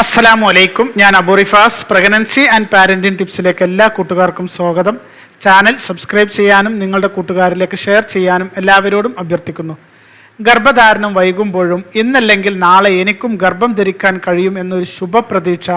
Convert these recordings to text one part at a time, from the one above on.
അസ്സലാമു അലൈക്കും. ഞാൻ അബുറിഫാസ് പ്രഗ്നൻസി ആൻഡ് പാരന്റിങ് ടിപ്സിലേക്ക് എല്ലാ കൂട്ടുകാർക്കും സ്വാഗതം. ചാനൽ സബ്സ്ക്രൈബ് ചെയ്യാനും നിങ്ങളുടെ കൂട്ടുകാരിലേക്ക് ഷെയർ ചെയ്യാനും എല്ലാവരോടും അഭ്യർത്ഥിക്കുന്നു. ഗർഭധാരണം വൈകുമ്പോഴും ഇന്നല്ലെങ്കിൽ നാളെ എനിക്കും ഗർഭം ധരിക്കാൻ കഴിയും എന്നൊരു ശുഭപ്രതീക്ഷ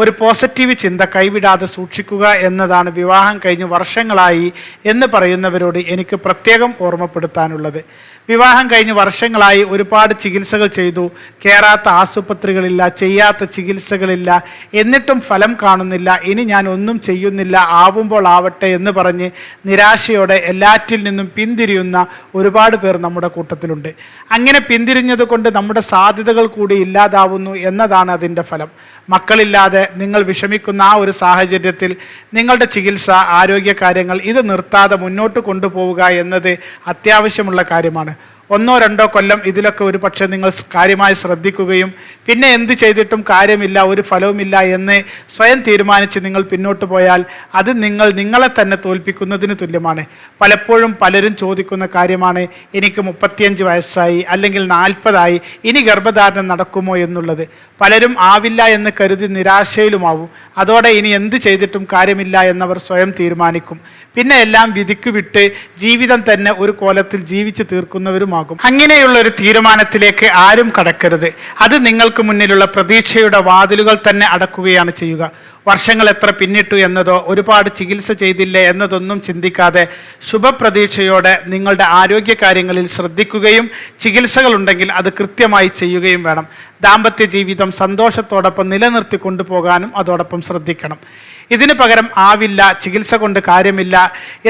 ഒരു പോസിറ്റീവ് ചിന്ത കൈവിടാതെ സൂക്ഷിക്കുക എന്നതാണ് വിവാഹം കഴിഞ്ഞ് വർഷങ്ങളായി എന്ന് പറയുന്നവരോട് എനിക്ക് പ്രത്യേകം ഓർമ്മപ്പെടുത്താനുള്ളത്. വിവാഹം കഴിഞ്ഞ് വർഷങ്ങളായി ഒരുപാട് ചികിത്സകൾ ചെയ്തു. കയറാത്ത ആശുപത്രികളില്ല ചെയ്യാത്ത ചികിത്സകളില്ല. എന്നിട്ടും ഫലം കാണുന്നില്ല. ഇനി ഞാൻ ഒന്നും ചെയ്യുന്നില്ല. ആവുമ്പോൾ ആവട്ടെ എന്ന് പറഞ്ഞ് നിരാശയോടെ എല്ലാറ്റിൽ നിന്നും പിന്തിരിയുന്ന ഒരുപാട് പേർ നമ്മുടെ കൂട്ടത്തിലുണ്ട്. അങ്ങനെ പിന്തിരിഞ്ഞതുകൊണ്ട് നമ്മുടെ സാധ്യതകൾ കൂടി ഇല്ലാതാവുന്നു എന്നതാണ് അതിന്റെ ഫലം. മക്കളില്ലാതെ നിങ്ങൾ വിഷമിക്കുന്ന ആ ഒരു സാഹചര്യത്തിൽ നിങ്ങളുടെ ചികിത്സ ആരോഗ്യ കാര്യങ്ങൾ ഇത് നിർത്താതെ മുന്നോട്ട് കൊണ്ടുപോവുക എന്നത് അത്യാവശ്യമുള്ള കാര്യമാണ്. ഒന്നോ രണ്ടോ കൊല്ലം ഇതിലൊക്കെ ഒരു പക്ഷേ നിങ്ങൾ കാര്യമായി ശ്രദ്ധിക്കുകയും പിന്നെ എന്ത് ചെയ്തിട്ടും കാര്യമില്ല ഒരു ഫലവുമില്ല എന്ന് സ്വയം തീരുമാനിച്ച് നിങ്ങൾ പിന്നോട്ട് പോയാൽ അത് നിങ്ങൾ നിങ്ങളെ തന്നെ തോൽപ്പിക്കുന്നതിന് തുല്യമാണ്. പലപ്പോഴും പലരും ചോദിക്കുന്ന കാര്യമാണ് എനിക്ക് മുപ്പത്തിയഞ്ച് വയസ്സായി അല്ലെങ്കിൽ നാൽപ്പതായി ഇനി ഗർഭധാരണം നടക്കുമോ എന്നുള്ളത്. പലരും ആവില്ല എന്ന് കരുതി നിരാശയിലുമാവും. അതോടെ ഇനി എന്ത് ചെയ്തിട്ടും കാര്യമില്ല എന്നവർ സ്വയം തീരുമാനിക്കും. പിന്നെ എല്ലാം വിധിക്ക് വിട്ട് ജീവിതം തന്നെ ഒരു കോലത്തിൽ ജീവിച്ചു തീർക്കുന്നവരുമാകും അങ്ങനെയുള്ള ഒരു തീരുമാനത്തിലേക്ക് ആരും കടക്കരുത്. അത് നിങ്ങൾക്ക് മുന്നിലുള്ള പ്രതീക്ഷയുടെ വാതിലുകൾ തന്നെ അടക്കുകയാണ് ചെയ്യുക. വർഷങ്ങൾ എത്ര പിന്നിട്ടു എന്നതോ ഒരുപാട് ചികിത്സ ചെയ്തില്ലേ എന്നതൊന്നും ചിന്തിക്കാതെ ശുഭപ്രതീക്ഷയോടെ നിങ്ങളുടെ ആരോഗ്യ കാര്യങ്ങളിൽ ശ്രദ്ധിക്കുകയും ചികിത്സകൾ ഉണ്ടെങ്കിൽ അത് കൃത്യമായി ചെയ്യുകയും വേണം. ദാമ്പത്യ ജീവിതം സന്തോഷത്തോടൊപ്പം നിലനിർത്തി കൊണ്ടുപോകാനും അതോടൊപ്പം ശ്രദ്ധിക്കണം. ഇതിന് പകരം ആവില്ല ചികിത്സ കൊണ്ട് കാര്യമില്ല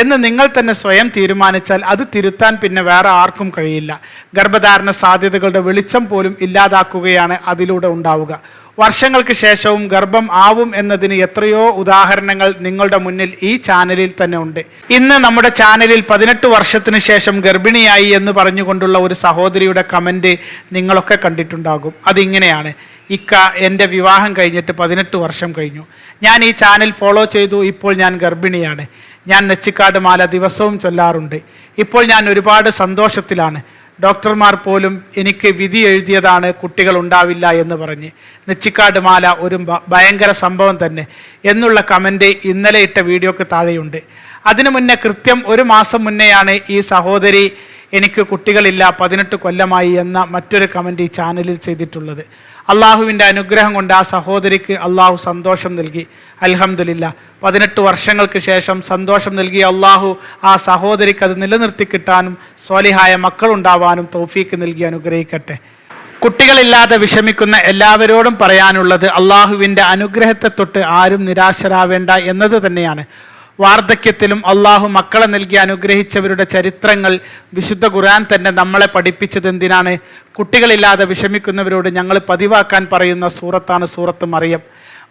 എന്ന് നിങ്ങൾ തന്നെ സ്വയം തീരുമാനിച്ചാൽ അത് തിരുത്താൻ പിന്നെ വേറെ ആർക്കും കഴിയില്ല. ഗർഭധാരണ സാധ്യതകളുടെ വെളിച്ചം പോലും ഇല്ലാതാക്കുകയാണ് അതിലൂടെ ഉണ്ടാവുക. വർഷങ്ങൾക്ക് ശേഷവും ഗർഭം ആവും എന്നതിന് എത്രയോ ഉദാഹരണങ്ങൾ നിങ്ങളുടെ മുന്നിൽ ഈ ചാനലിൽ തന്നെ ഉണ്ട്. ഇന്ന് നമ്മുടെ ചാനലിൽ പതിനെട്ട് വർഷത്തിന് ശേഷം ഗർഭിണിയായി എന്ന് പറഞ്ഞുകൊണ്ടുള്ള ഒരു സഹോദരിയുടെ കമന്റ് നിങ്ങളൊക്കെ കണ്ടിട്ടുണ്ടാകും. അതിങ്ങനെയാണ്. ഇക്ക എന്റെ വിവാഹം കഴിഞ്ഞിട്ട് പതിനെട്ട് വർഷം കഴിഞ്ഞു. ഞാൻ ഈ ചാനൽ ഫോളോ ചെയ്തു ഇപ്പോൾ ഞാൻ ഗർഭിണിയാണ്. ഞാൻ നെച്ചിക്കാട് മാല ദിവസവും ചൊല്ലാറുണ്ട്. ഇപ്പോൾ ഞാൻ ഒരുപാട് സന്തോഷത്തിലാണ്. ഡോക്ടർമാർ പോലും എനിക്ക് വിധി എഴുതിയതാണ് കുട്ടികൾ ഉണ്ടാവില്ല എന്ന് പറഞ്ഞ്. നെച്ചിക്കാട് മാല ഒരു ഭയങ്കര സംഭവം തന്നെ. എന്നുള്ള കമന്റ് ഇന്നലെ ഇട്ട വീഡിയോക്ക് താഴെയുണ്ട്. അതിനു മുന്നേ കൃത്യം ഒരു മാസം മുന്നെയാണ് ഈ സഹോദരി എനിക്ക് കുട്ടികളില്ല പതിനെട്ട് കൊല്ലമായി എന്ന മറ്റൊരു കമന്റ് ഈ ചാനലിൽ ചെയ്തിട്ടുള്ളത്. അള്ളാഹുവിന്റെ അനുഗ്രഹം കൊണ്ട് ആ സഹോദരിക്ക് അള്ളാഹു സന്തോഷം നൽകി. അലഹമില്ല പതിനെട്ട് വർഷങ്ങൾക്ക് ശേഷം സന്തോഷം നൽകി അള്ളാഹു ആ സഹോദരിക്ക് അത് നിലനിർത്തി കിട്ടാനും സ്വാലിഹായ മക്കളുണ്ടാവാനും തൗഫീക്ക് നൽകി അനുഗ്രഹിക്കട്ടെ. കുട്ടികളില്ലാതെ വിഷമിക്കുന്ന എല്ലാവരോടും പറയാനുള്ളത് അള്ളാഹുവിന്റെ അനുഗ്രഹത്തെ തൊട്ട് ആരും നിരാശരാവേണ്ട എന്നത് തന്നെയാണ്. വാർദ്ധക്യത്തിലും അള്ളാഹു മക്കളെ നൽകി അനുഗ്രഹിച്ചവരുടെ ചരിത്രങ്ങൾ വിശുദ്ധ ഖുർആൻ തന്നെ നമ്മളെ പഠിപ്പിച്ചത് എന്തിനാണ്? കുട്ടികളില്ലാതെ വിഷമിക്കുന്നവരോട് ഞങ്ങൾ പതിവാക്കാൻ പറയുന്ന സൂറത്താണ് സൂറത്ത് മറിയം.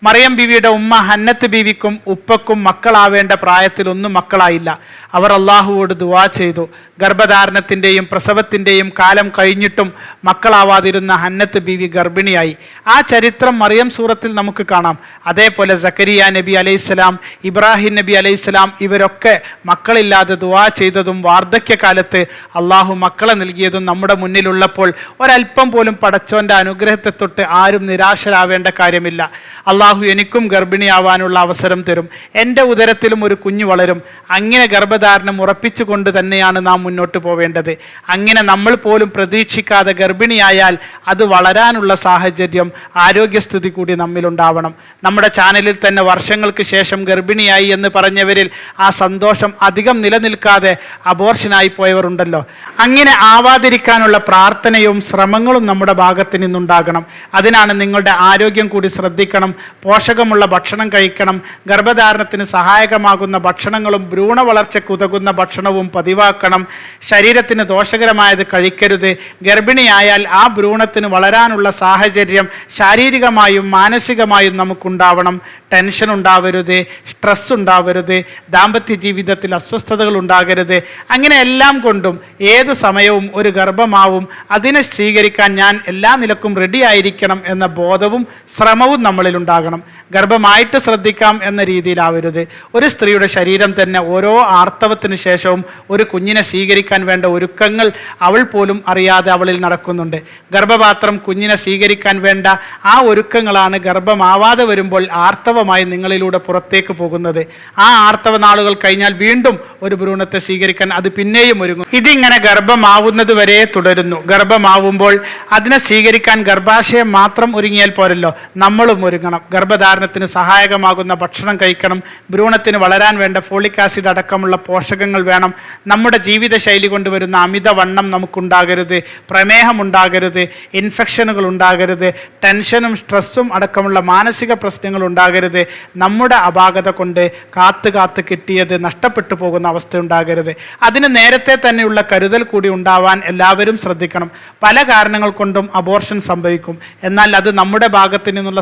മറിയം ബിവിയുടെ ഉമ്മ ഹന്നത്ത് ബിവിക്കും ഉപ്പക്കും മക്കളാവേണ്ട പ്രായത്തിൽ ഒന്നും മക്കളായില്ല. അവർ അള്ളാഹുവോട് ദുവാ ചെയ്തു. ഗർഭധാരണത്തിന്റെയും പ്രസവത്തിന്റെയും കാലം കഴിഞ്ഞിട്ടും മക്കളാവാതിരുന്ന ഹന്നത്ത് ബിവി ഗർഭിണിയായി. ആ ചരിത്രം മറിയം സൂറത്തിൽ നമുക്ക് കാണാം. അതേപോലെ സക്കരിയ നബി അലൈഹിസ്സലാം ഇബ്രാഹിം നബി അലൈഹിസ്സലാം ഇവരൊക്കെ മക്കളില്ലാതെ ദുവാ ചെയ്തതും വാർദ്ധക്യകാലത്ത് അള്ളാഹു മക്കളെ നൽകിയതും നമ്മുടെ മുന്നിലുള്ളപ്പോൾ ഒരല്പം പോലും പടച്ചോന്റെ അനുഗ്രഹത്തെ തൊട്ട് ആരും നിരാശരാവേണ്ട കാര്യമില്ല. അള്ളാഹു എനിക്കും ഗർഭിണിയാവാനുള്ള അവസരം തരും. എന്റെ ഉദരത്തിലും ഒരു കുഞ്ഞു വളരും. അങ്ങനെ ഗർഭധാരണം ഉറപ്പിച്ചു കൊണ്ട് തന്നെയാണ് നാം മുന്നോട്ട് പോവേണ്ടത്. അങ്ങനെ നമ്മൾ പോലും പ്രതീക്ഷിക്കാതെ ഗർഭിണിയായാൽ അത് വളരാനുള്ള സാഹചര്യം ആരോഗ്യസ്ഥിതി കൂടി നമ്മിലുണ്ടാവണം നമ്മുടെ ചാനലിൽ തന്നെ വർഷങ്ങൾക്ക് ശേഷം ഗർഭിണിയായി എന്ന് പറഞ്ഞവരിൽ ആ സന്തോഷം അധികം നിലനിൽക്കാതെ അബോർഷനായി പോയവരുണ്ടല്ലോ. അങ്ങനെ ആവാതിരിക്കാനുള്ള പ്രാർത്ഥനയും ശ്രമങ്ങളും നമ്മുടെ ഭാഗത്ത് നിന്നുണ്ടാകണം. അതിനാണ് നിങ്ങളുടെ ആരോഗ്യം കൂടി ശ്രദ്ധിക്കണം. പോഷകമുള്ള ഭക്ഷണം കഴിക്കണം ഗർഭധാരണത്തിന് സഹായകമാകുന്ന ഭക്ഷണങ്ങളും ഭ്രൂണ വളർച്ചയ്ക്ക് ഉതകുന്ന ഭക്ഷണവും പതിവാക്കണം. ശരീരത്തിന് ദോഷകരമായത് കഴിക്കരുത്. ഗർഭിണിയായാൽ ആ ഭ്രൂണത്തിന് വളരാനുള്ള സാഹചര്യം ശാരീരികമായും മാനസികമായും നമുക്കുണ്ടാവണം. ടെൻഷൻ ഉണ്ടാവരുത് സ്ട്രെസ് ഉണ്ടാവരുത് ദാമ്പത്യ ജീവിതത്തിൽ അസ്വസ്ഥതകൾ ഉണ്ടാകരുത്. അങ്ങനെ എല്ലാം കൊണ്ടും ഏതു സമയവും ഒരു ഗർഭമാവും. അതിനെ സ്വീകരിക്കാൻ ഞാൻ എല്ലാ നിലക്കും റെഡി ആയിരിക്കണം എന്ന ബോധവും ശ്രമവും നമ്മളിൽ ഉണ്ടാകണം ഗർഭമായിട്ട് ശ്രദ്ധിക്കാം എന്ന രീതിയിലാവരുത്. ഒരു സ്ത്രീയുടെ ശരീരം തന്നെ ഓരോ ആർത്തവത്തിന് ശേഷവും ഒരു കുഞ്ഞിനെ സ്വീകരിക്കാൻ വേണ്ട ഒരുക്കങ്ങൾ അവൾ പോലും അറിയാതെ അവളിൽ നടക്കുന്നുണ്ട്. ഗർഭപാത്രം കുഞ്ഞിനെ സ്വീകരിക്കാൻ വേണ്ട ആ ഒരുക്കങ്ങളാണ് ഗർഭമാവാതെ വരുമ്പോൾ ആർത്തവമായി നിങ്ങളിലൂടെ പുറത്തേക്ക് പോകുന്നത്. ആ ആർത്തവ നാളുകൾ കഴിഞ്ഞാൽ വീണ്ടും ഒരു ഭ്രൂണത്തെ സ്വീകരിക്കാൻ അത് പിന്നെയും ഒരുങ്ങും. ഇതിങ്ങനെ ഗർഭമാവുന്നത് വരെ തുടരുന്നു. ഗർഭമാവുമ്പോൾ അതിനെ സ്വീകരിക്കാൻ ഗർഭാശയം മാത്രം ഒരുങ്ങിയാൽ പോരല്ലോ. നമ്മളും ഒരുങ്ങണം. ഗർഭധാരണത്തിന് സഹായകമാകുന്ന ഭക്ഷണം കഴിക്കണം ഭ്രൂണത്തിന് വളരാൻ വേണ്ട ഫോളിക് ആസിഡ് അടക്കമുള്ള പോഷകങ്ങൾ വേണം. നമ്മുടെ ജീവിതശൈലി കൊണ്ടുവരുന്ന അമിതവണ്ണം നമുക്കുണ്ടാകരുത് പ്രമേഹം ഉണ്ടാകരുത് ഇൻഫെക്ഷനുകൾ ഉണ്ടാകരുത് ടെൻഷനും സ്ട്രെസ്സും അടക്കമുള്ള മാനസിക പ്രശ്നങ്ങൾ ഉണ്ടാകരുത്. നമ്മുടെ അപാകത കൊണ്ട് കാത്തു കാത്ത് കിട്ടിയത് നഷ്ടപ്പെട്ടു പോകുന്ന അവസ്ഥ ഉണ്ടാകരുത്. അതിന് നേരത്തെ തന്നെയുള്ള കരുതൽ കൂടി ഉണ്ടാവാൻ എല്ലാവരും ശ്രദ്ധിക്കണം. പല കാരണങ്ങൾ കൊണ്ടും അബോർഷൻ സംഭവിക്കും. എന്നാൽ അത് നമ്മുടെ ഭാഗത്തു നിന്നുള്ള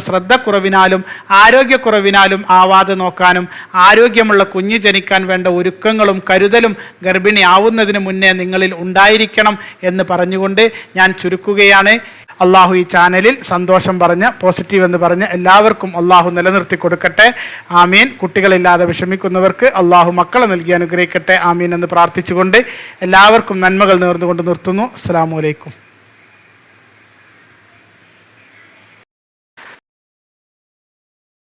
ശ്രദ്ധക്കുറവിനാലും ആരോഗ്യക്കുറവിനാലും ആവാതെ നോക്കാനും ആരോഗ്യമുള്ള കുഞ്ഞ് ജനിക്കാൻ വേണ്ട ഒരുക്കങ്ങളും കരുതലും ഗർഭിണി ആവുന്നതിന് മുന്നേ നിങ്ങളിൽ ഉണ്ടായിരിക്കണം എന്ന് പറഞ്ഞുകൊണ്ട് ഞാൻ ചുരുക്കുകയാണ്. അള്ളാഹു ഈ ചാനലിൽ സന്തോഷം പറഞ്ഞ് പോസിറ്റീവ് എന്ന് പറഞ്ഞ് എല്ലാവർക്കും അള്ളാഹു നിലനിർത്തി കൊടുക്കട്ടെ. ആമീൻ. കുട്ടികളില്ലാതെ വിഷമിക്കുന്നവർക്ക് അള്ളാഹു മക്കളെ നൽകി അനുഗ്രഹിക്കട്ടെ. ആമീൻ എന്ന് പ്രാർത്ഥിച്ചുകൊണ്ട് എല്ലാവർക്കും നന്മകൾ നേർന്നുകൊണ്ട് നിർത്തുന്നു. അസ്സാം വലൈക്കും